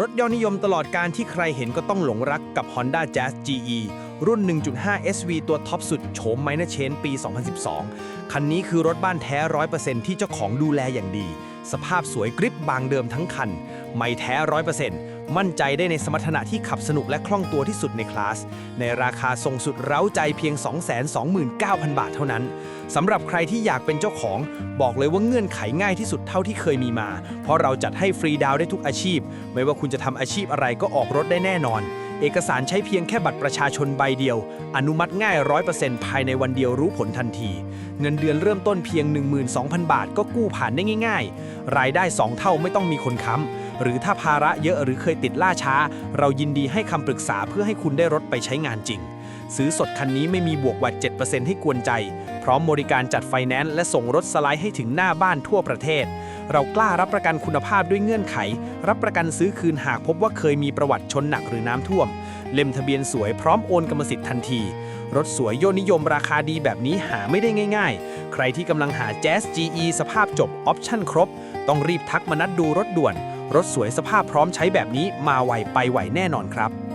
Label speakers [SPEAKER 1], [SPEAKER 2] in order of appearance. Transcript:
[SPEAKER 1] รถยอดนิยมตลอดการที่ใครเห็นก็ต้องหลงรักกับ Honda Jazz GE รุ่น 1.5 SV ตัวท็อปสุดโฉมไมเนเชนปี 2012 คันนี้คือรถบ้านแท้ 100%ที่เจ้าของดูแลอย่างดี สภาพสวยกริบบางเดิมทั้งคัน ไม่แท้ 100% มั่นใจได้ในสมรรถนะที่ขับสนุกและคล่องตัวที่สุดในคลาส ในราคาทรงสุดเร้าใจเพียง 229,000 บาทเท่านั้นสำหรับใครที่อยากเป็นเจ้าของ บอกเลยว่าเงื่อนไขง่ายที่สุดเท่าที่เคยมีมา เพราะเราจัดให้ฟรีดาวได้ทุกอาชีพ ไม่ว่าคุณจะทำอาชีพอะไรก็ออกรถได้แน่นอน เอกสารใช้เพียงแค่บัตรประชาชนใบเดียว อนุมัติง่าย 100%ภายในวันเดียวรู้ผลทันที เงินเดือนเริ่มต้นเพียง 12,000 บาท ก็กู้ผ่านได้ง่าย ๆ รายได้ 2 เท่าไม่ต้องมีคนค้ำ หรือถ้าภาระเยอะหรือเคยติดล่าช้า เรายินดีให้คำปรึกษาเพื่อให้คุณได้รถไปใช้งานจริง ซื้อสดคันนี้ไม่มีบวกวัด7%ให้กวนใจ พร้อมบริการจัดไฟแนนซ์และส่งรถสไลด์ให้ถึงหน้าบ้านทั่วประเทศ เรากล้ารับประกันคุณภาพด้วยเงื่อนไข รับประกันซื้อคืนหากพบว่าเคยมีประวัติชนหนักหรือน้ำท่วม เล่มทะเบียนสวยพร้อมโอนกรรมสิทธิ์ทันที รถสวยยอดนิยมราคาดีแบบนี้หาไม่ได้ง่าย ๆ ใครที่กำลังหา Jazz GE สภาพจบออปชั่นครบ ต้องรีบทักมานัดดูรถด่วน รถสวยสภาพพร้อมใช้แบบนี้มาไวไปไหวแน่นอนครับ